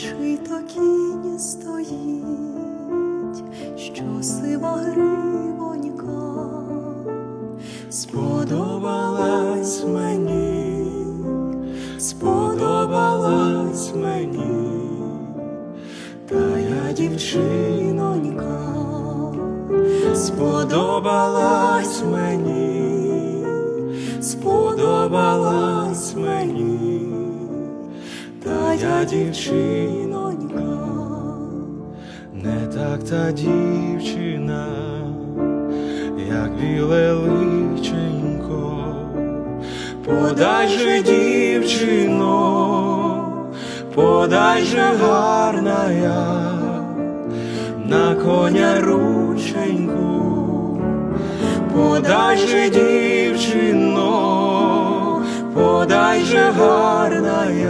Чи то кінь стоїть, що сива гривонька? Сподобалась мені, сподобалась мені, та я дівчинонька, сподобалась мені, сподобалась мені, я дівчинонька, не так та дівчина, як біле личенько, подай же дівчино, подай же гарна я. На коня рученьку, подай же дівчино, подай же гарна я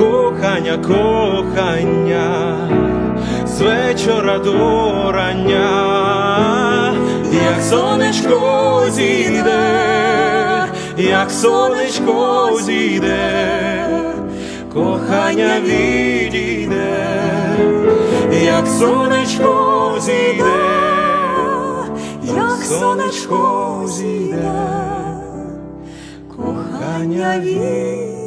кохання, кохання, з вечора до рання, як сонечко зійде, як сонечко зійде, кохання відійде, як сонечко зійде, як сонечко зійде кохання від